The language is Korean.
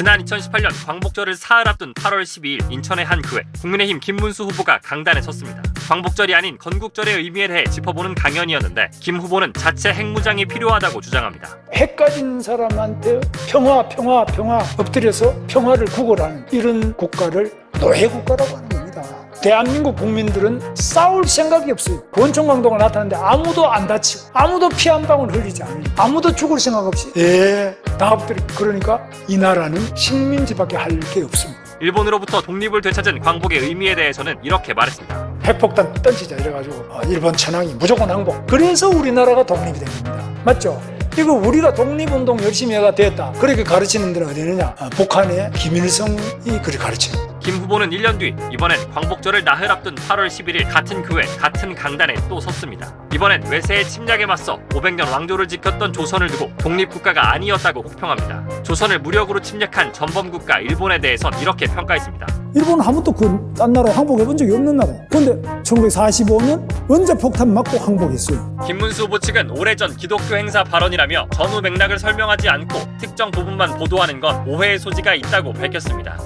지난 2018년 광복절을 사흘 앞둔 8월 12일 인천의 한 교회 국민의힘 김문수 후보가 강단에 섰습니다. 광복절이 아닌 건국절의 의미에 대해 짚어보는 강연이었는데 김 후보는 자체 핵무장이 필요하다고 주장합니다. 핵 가진 사람한테 평화 평화 평화 엎드려서 평화를 구걸하는 이런 국가를 노예 국가라고 하는. 대한민국 국민들은 싸울 생각이 없어요. 권총 강도가 나타났는데 아무도 안 다치고 아무도 피 한 방울 흘리지 않아요. 아무도 죽을 생각 없이 예, 다 엎드려. 그러니까 이 나라는 식민지밖에 할 게 없습니다. 일본으로부터 독립을 되찾은 광복의 의미에 대해서는 이렇게 말했습니다. 핵폭탄 던지자 이래가지고 어, 일본 천황이 무조건 항복. 그래서 우리나라가 독립이 된 겁니다. 맞죠? 이거 우리가 독립운동 열심히 해가 됐다. 그렇게 가르치는 데는 어디느냐? 아, 북한의 김일성이 그렇게 가르치는. 김 후보는 1년 뒤 이번엔 광복절을 나흘 앞둔 8월 11일 같은 교회 같은 강단에 또 섰습니다. 이번엔 외세의 침략에 맞서 500년 왕조를 지켰던 조선을 두고 독립국가가 아니었다고 혹평합니다. 조선을 무력으로 침략한 전범국가 일본에 대해선 이렇게 평가했습니다. 일본은 한 번도 그 딴 나라에 항복해 본 적이 없는 나라예요. 그런데 1945년 언제 폭탄 맞고 항복했어요. 김문수 후보 측은 오래전 기독교 행사 발언이라며 전후 맥락을 설명하지 않고 특정 부분만 보도하는 건 오해의 소지가 있다고 밝혔습니다.